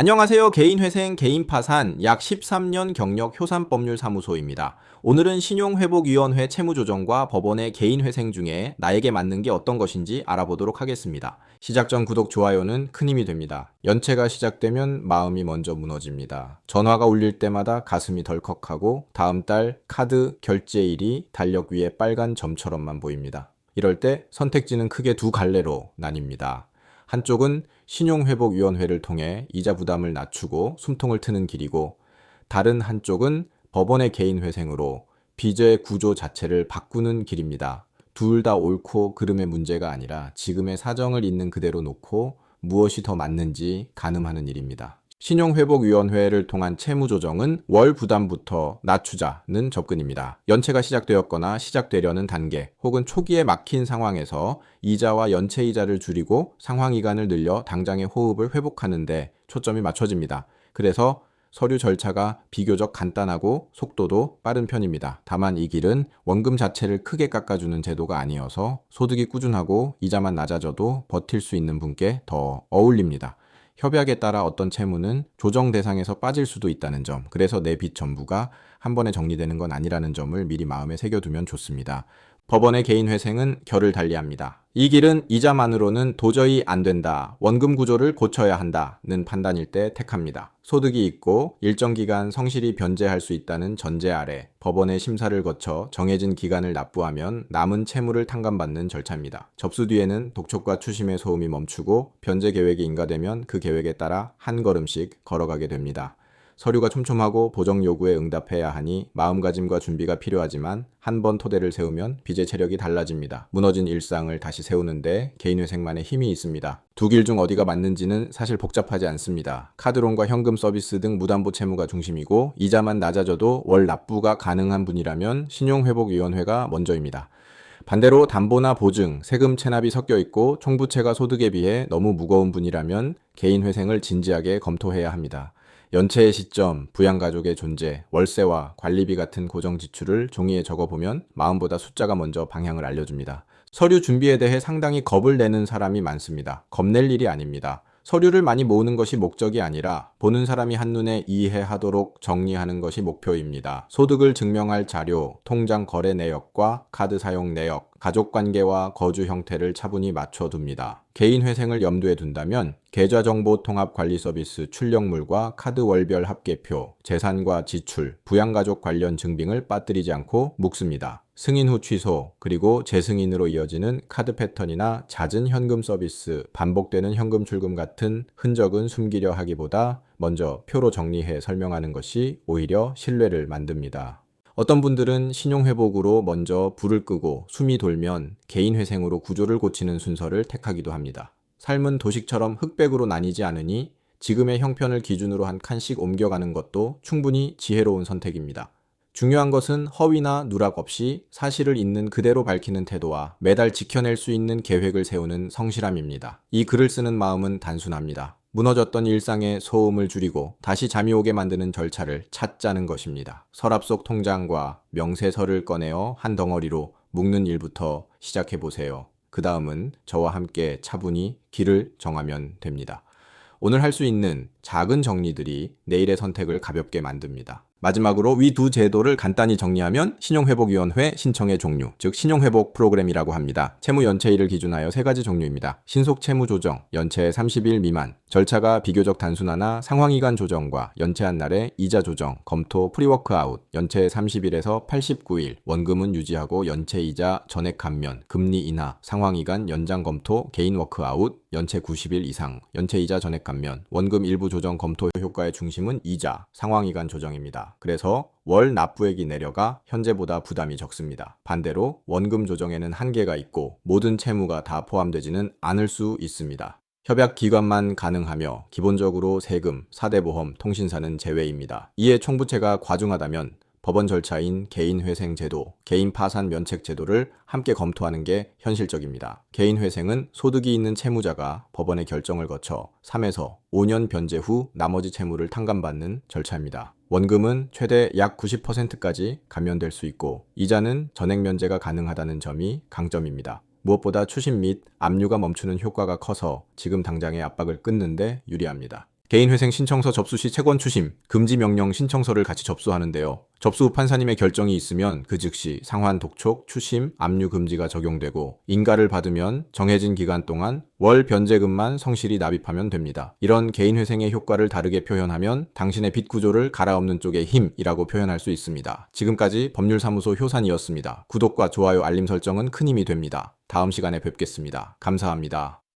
안녕하세요. 개인회생, 개인파산, 약 13년 경력 효산법률사무소입니다. 오늘은 신용회복위원회 채무조정과 법원의 개인회생 중에 나에게 맞는 게 어떤 것인지 알아보도록 하겠습니다. 시작 전 구독, 좋아요는 큰 힘이 됩니다. 연체가 시작되면 마음이 먼저 무너집니다. 전화가 울릴 때마다 가슴이 덜컥하고 다음 달 카드 결제일이 달력 위에 빨간 점처럼만 보입니다. 이럴 때 선택지는 크게 두 갈래로 나뉩니다. 한쪽은 신용회복위원회를 통해 이자 부담을 낮추고 숨통을 트는 길이고 다른 한쪽은 법원의 개인회생으로 빚의 구조 자체를 바꾸는 길입니다. 둘 다 옳고 그름의 문제가 아니라 지금의 사정을 있는 그대로 놓고 무엇이 더 맞는지 가늠하는 일입니다. 신용회복위원회를 통한 채무조정은 월 부담부터 낮추자는 접근입니다. 연체가 시작되었거나 시작되려는 단계 혹은 초기에 막힌 상황에서 이자와 연체이자를 줄이고 상환기간을 늘려 당장의 호흡을 회복하는데 초점이 맞춰집니다. 그래서 서류 절차가 비교적 간단하고 속도도 빠른 편입니다. 다만 이 길은 원금 자체를 크게 깎아주는 제도가 아니어서 소득이 꾸준하고 이자만 낮아져도 버틸 수 있는 분께 더 어울립니다. 협약에 따라 어떤 채무는 조정 대상에서 빠질 수도 있다는 점, 그래서 내 빚 전부가 한 번에 정리되는 건 아니라는 점을 미리 마음에 새겨두면 좋습니다. 법원의 개인 회생은 결을 달리합니다. 이 길은 이자만으로는 도저히 안 된다. 원금 구조를 고쳐야 한다는 판단일 때 택합니다. 소득이 있고 일정 기간 성실히 변제할 수 있다는 전제 아래 법원의 심사를 거쳐 정해진 기간을 납부하면 남은 채무를 탕감받는 절차입니다. 접수 뒤에는 독촉과 추심의 소음이 멈추고 변제 계획이 인가되면 그 계획에 따라 한 걸음씩 걸어가게 됩니다. 서류가 촘촘하고 보정 요구에 응답해야 하니 마음가짐과 준비가 필요하지만 한 번 토대를 세우면 빚의 체력이 달라집니다. 무너진 일상을 다시 세우는데 개인회생만의 힘이 있습니다. 두 길 중 어디가 맞는지는 사실 복잡하지 않습니다. 카드론과 현금 서비스 등 무담보 채무가 중심이고 이자만 낮아져도 월 납부가 가능한 분이라면 신용회복위원회가 먼저입니다. 반대로 담보나 보증, 세금 체납이 섞여 있고 총부채가 소득에 비해 너무 무거운 분이라면 개인 회생을 진지하게 검토해야 합니다. 연체의 시점, 부양가족의 존재, 월세와 관리비 같은 고정 지출을 종이에 적어보면 마음보다 숫자가 먼저 방향을 알려줍니다. 서류 준비에 대해 상당히 겁을 내는 사람이 많습니다. 겁낼 일이 아닙니다. 서류를 많이 모으는 것이 목적이 아니라 보는 사람이 한눈에 이해하도록 정리하는 것이 목표입니다. 소득을 증명할 자료, 통장 거래 내역과 카드 사용 내역, 가족 관계와 거주 형태를 차분히 맞춰둡니다. 개인 회생을 염두에 둔다면 계좌 정보 통합 관리 서비스 출력물과 카드 월별 합계표, 재산과 지출, 부양가족 관련 증빙을 빠뜨리지 않고 묵습니다. 승인 후 취소, 그리고 재승인으로 이어지는 카드 패턴이나 잦은 현금 서비스, 반복되는 현금 출금 같은 흔적은 숨기려 하기보다 먼저 표로 정리해 설명하는 것이 오히려 신뢰를 만듭니다. 어떤 분들은 신용회복으로 먼저 불을 끄고 숨이 돌면 개인회생으로 구조를 고치는 순서를 택하기도 합니다. 삶은 도식처럼 흑백으로 나뉘지 않으니 지금의 형편을 기준으로 한 칸씩 옮겨가는 것도 충분히 지혜로운 선택입니다. 중요한 것은 허위나 누락 없이 사실을 있는 그대로 밝히는 태도와 매달 지켜낼 수 있는 계획을 세우는 성실함입니다. 이 글을 쓰는 마음은 단순합니다. 무너졌던 일상의 소음을 줄이고 다시 잠이 오게 만드는 절차를 찾자는 것입니다. 서랍 속 통장과 명세서를 꺼내어 한 덩어리로 묶는 일부터 시작해 보세요. 그 다음은 저와 함께 차분히 길을 정하면 됩니다. 오늘 할 수 있는 작은 정리들이 내일의 선택을 가볍게 만듭니다. 마지막으로 위 두 제도를 간단히 정리하면 신용회복위원회 신청의 종류, 즉 신용회복 프로그램이라고 합니다. 채무 연체일을 기준하여 세 가지 종류입니다. 신속 채무 조정, 연체 30일 미만, 절차가 비교적 단순하나 상황기간 조정과 연체한 날의 이자 조정, 검토 프리워크아웃, 연체 30일에서 89일, 원금은 유지하고 연체이자 전액 감면, 금리 인하, 상황기간 연장 검토, 개인 워크아웃, 연체 90일 이상, 연체이자 전액 감면, 원금 일부 조정 검토 효과의 중심은 이자, 상황기간 조정입니다. 그래서 월 납부액이 내려가 현재보다 부담이 적습니다. 반대로 원금 조정에는 한계가 있고 모든 채무가 다 포함되지는 않을 수 있습니다. 협약 기관만 가능하며 기본적으로 세금, 사대보험, 통신사는 제외입니다. 이에 총부채가 과중하다면 법원 절차인 개인회생 제도, 개인 파산 면책 제도를 함께 검토하는 게 현실적입니다. 개인회생은 소득이 있는 채무자가 법원의 결정을 거쳐 3에서 5년 변제 후 나머지 채무를 탕감받는 절차입니다. 원금은 최대 약 90%까지 감면될 수 있고 이자는 전액 면제가 가능하다는 점이 강점입니다. 무엇보다 추심 및 압류가 멈추는 효과가 커서 지금 당장의 압박을 끊는데 유리합니다. 개인회생 신청서 접수 시 채권 추심, 금지 명령 신청서를 같이 접수하는데요. 접수 후 판사님의 결정이 있으면 그 즉시 상환 독촉, 추심, 압류 금지가 적용되고 인가를 받으면 정해진 기간 동안 월 변제금만 성실히 납입하면 됩니다. 이런 개인회생의 효과를 다르게 표현하면 당신의 빚 구조를 갈아엎는 쪽의 힘이라고 표현할 수 있습니다. 지금까지 법률사무소 효산이었습니다. 구독과 좋아요, 알림 설정은 큰 힘이 됩니다. 다음 시간에 뵙겠습니다. 감사합니다.